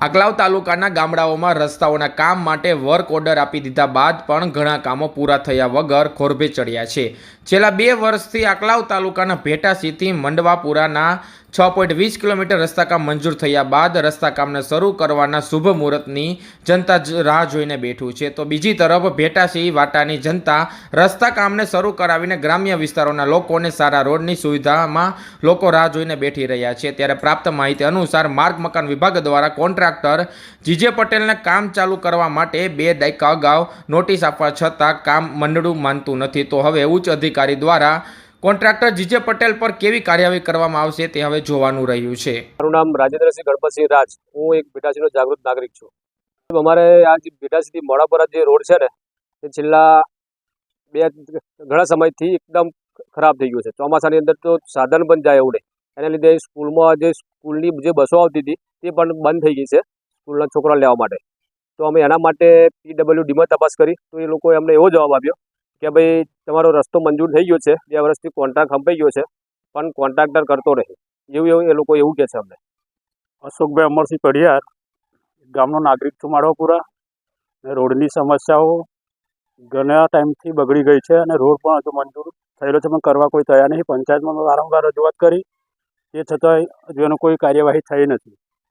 આકલાવ તાલુકાના ગામડાઓમાં રસ્તાઓના કામ માટે વર્ક ઓર્ડર આપી દીધા બાદ પણ ઘણા કામો પૂરા થયા વગર ખોરભે ચડ્યા છે. છેલ્લા બે વર્ષથી આકલાવ તાલુકાના ભેટાસીથી મંડવાપુરાના છ પોઈન્ટ વીસ કિલોમીટર રસ્તા કામ મંજૂર થયા બાદ રસ્તા કામને શરૂ કરવાના શુભ મુહૂર્તની જનતા રાહ જોઈને બેઠું છે. તો બીજી તરફ ભેટાસી વાટાની જનતા રસ્તા કામને શરૂ કરાવીને ગ્રામ્ય વિસ્તારોના લોકોને સારા રોડની સુવિધામાં લોકો રાહ જોઈને બેઠી રહ્યા છે. ત્યારે પ્રાપ્ત માહિતી અનુસાર માર્ગ મકાન વિભાગ દ્વારા કોન્ટ્રાક્ટર જીજે પટેલને કામ ચાલુ કરવા માટે બે દાયકા અગાઉ નોટિસ આપવા છતાં કામ મંડળું માનતું નથી. તો હવે ઉચ્ચ અધિકારી દ્વારા કોન્ટ્રાક્ટર જીજે પટેલ પર કેવી કાર્યવાહી કરવામાં આવશે તે હવે જોવાનું રહ્યું છે. મારું નામ રાજેન્દ્રસિંહ ગણપતસિંહ રાજ. હું એક બેટાસીનો જાગૃત નાગરિક છું. અમારે આ જે બેટાસીથી મોડાપુરા જે રોડ છે ને, એ છેલ્લા બે ઘણા સમયથી એકદમ ખરાબ થઈ ગયું છે. ચોમાસાની અંદર તો સાધન પણ જાય એવું એના લીધે સ્કૂલમાં જે સ્કૂલની જે બસો આવતી હતી, તે પણ બંધ થઈ ગઈ છે સ્કૂલના છોકરા લેવા માટે. તો અમે એના માટે પીડબ્લ્યુડીમાં તપાસ કરી, તો એ લોકોએ અમને એવો જવાબ આપ્યો કે ભાઈ તમારો રસ્તો મંજૂર થઈ ગયો છે, બે વર્ષથી કોન્ટ્રાક્ટ હંપાઈ ગયો છે, પણ કોન્ટ્રાક્ટર કરતો રહે. એવું એવું, એ લોકો એવું કહે છે અમને. અશોકભાઈ અમરસિંહ કડિયાર ગામનો નાગરિક છું માળવાપુરા રોડની સમસ્યાઓ ઘણા ટાઈમથી બગડી ગઈ છે અને રોડ પણ હજુ મંજૂર થયેલો છે, પણ કરવા કોઈ તૈયાર નહીં. પંચાયતમાં વારંવાર રજૂઆત કરી. તે છતાંય હજુ એનો કોઈ કાર્યવાહી થઈ નથી.